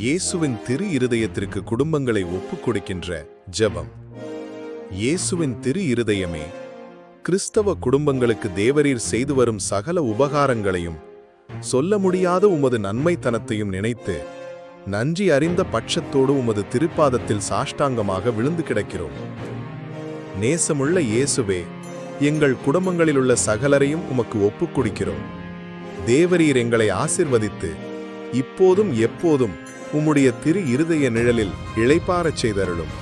இயேசுவின் திரு இருதயத்திற்கு குடும்பங்களை ஒப்புக் கொடுக்கின்ற ஜெபம். இயேசுவின் திரு இருதயமே கிறிஸ்தவ குடும்பங்களுக்கு தேவரீர் செய்து வரும் சகல உபகாரங்களையும் சொல்ல முடியாத உமது நன்மைத்தனத்தையும் நினைத்து நன்றி அறிந்த பட்சத்தோடு உமது திருப்பாதத்தில் சாஷ்டாங்கமாக விழுந்து கிடக்கிறோம். நேசமுள்ள இயேசுவே எங்கள் குடும்பங்களிலுள்ள சகலரையும் உமக்கு ஒப்புக் கொடுக்கிறோம் தேவரீர் எங்களை ஆசிர்வதித்து இப்போதும் எப்போதும் உம்முடைய திரு இருதய நிழலில் இழைப்பாரச் செய்தருளும்.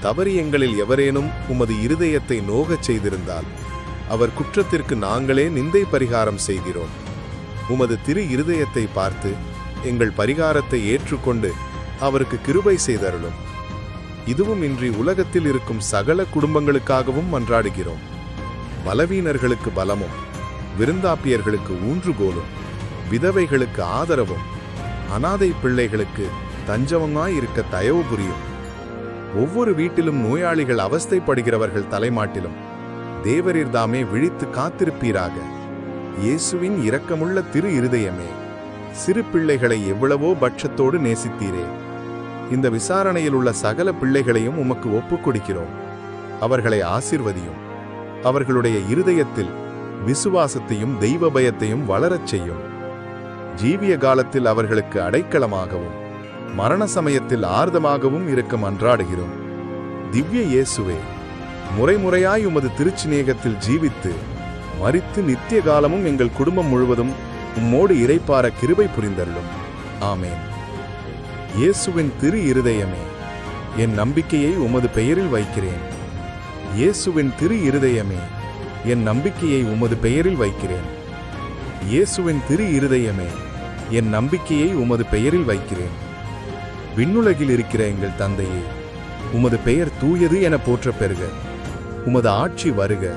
தவறு எங்களில் எவரேனும் உமது இருதயத்தை நோகச் செய்திருந்தால் அவர் குற்றத்திற்கு நாங்களே நிந்தை பரிகாரம் செய்கிறோம். உமது திரு இருதயத்தை பார்த்து எங்கள் பரிகாரத்தை ஏற்றுக்கொண்டு அவருக்கு கிருபை செய்தருளும். இதுவும் இன்றி உலகத்தில் இருக்கும் சகல குடும்பங்களுக்காகவும் மன்றாடுகிறோம். பலவீனர்களுக்கு பலமும் விருந்தாப்பியர்களுக்கு ஊன்றுகோலும். விதவைகளுக்கு ஆதரவும் அனாதை பிள்ளைகளுக்கு தஞ்சவமாய் இருக்க தயவு புரியும். ஒவ்வொரு வீட்டிலும் நோயாளிகள் அவஸ்தைப்படுகிறவர்கள் தலைமாட்டிலும் தேவரிர்தாமே விழித்து காத்திருப்பீராக. இயேசுவின் இரக்கமுள்ள திரு இருதயமே சிறு பிள்ளைகளை எவ்வளவோ பட்சத்தோடு நேசித்தீரே. இந்த விசாரணையில் உள்ள சகல பிள்ளைகளையும் உமக்கு ஒப்புக் கொடுக்கிறோம். அவர்களை ஆசிர்வதியும் அவர்களுடைய இருதயத்தில் விசுவாசத்தையும் தெய்வ பயத்தையும் வளரச் செய்யும். ஜீவிய காலத்தில் அவர்களுக்கு அடைக்கலமாகவும் மரண சமயத்தில் ஆர்தமாகவும் இருக்க மன்றாடுகிறோம். திவ்ய இயேசுவே முறைமுறையாய் உமது திருச்சிநேகத்தில் ஜீவித்து மறித்து நித்திய காலமும் எங்கள் குடும்பம் முழுவதும் உம்மோடு இறைப்பார கிருபை புரிந்தள்ளும் ஆமேன். இயேசுவின் திரு இருதயமே என் நம்பிக்கையை உமது பெயரில் வைக்கிறேன். இயேசுவின் திரு இருதயமே என் நம்பிக்கையை உமது பெயரில் வைக்கிறேன். இயேசுவின் திரு இருதயமே என் நம்பிக்கையை உமது பெயரில் வைக்கிறேன். விண்ணுலகில் இருக்கிற எங்கள் தந்தையே உமது பெயர் தூயது என போற்ற பெறுக உமது ஆட்சி வருக.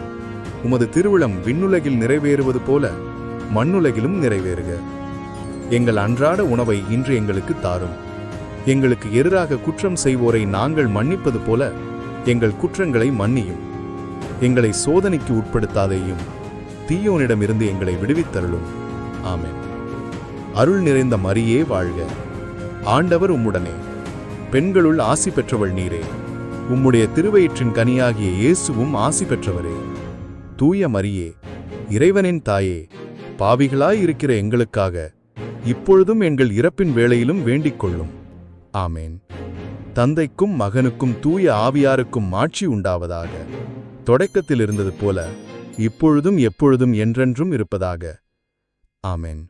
உமது திருவிழம் விண்ணுலகில் நிறைவேறுவது போல மண்ணுலகிலும் நிறைவேறுக. எங்கள் அன்றாட உணவை இன்று எங்களுக்கு தாரும். எங்களுக்கு எதிராக குற்றம் செய்வோரை நாங்கள் மன்னிப்பது போல எங்கள் குற்றங்களை மன்னியும். எங்களை சோதனைக்கு உட்படுத்தாதேயும். தீயோனிடமிருந்து எங்களை விடுவித்தருளும். ஆமேன். அருள் நிறைந்த மரியே வாழ்க. ஆண்டவர் உம்முடனே. பெண்களுள் ஆசி பெற்றவள் நீரே. உம்முடைய திருவயிற்றின் கனியாகிய இயேசுவும் ஆசி பெற்றவரே. தூய மரியே இறைவனின் தாயே பாவிகளாய் இருக்கிற எங்களுக்காக இப்பொழுதும் எங்கள் இறப்பின் வேளையிலும் வேண்டிக் கொள்ளும். ஆமேன். தந்தைக்கும் மகனுக்கும் தூய ஆவியாருக்கும் மாட்சி உண்டாவதாக. தொடக்கத்தில் இருந்தது போல இப்பொழுதும் எப்பொழுதும் என்றென்றும் இருப்பதாக. ஆமேன்.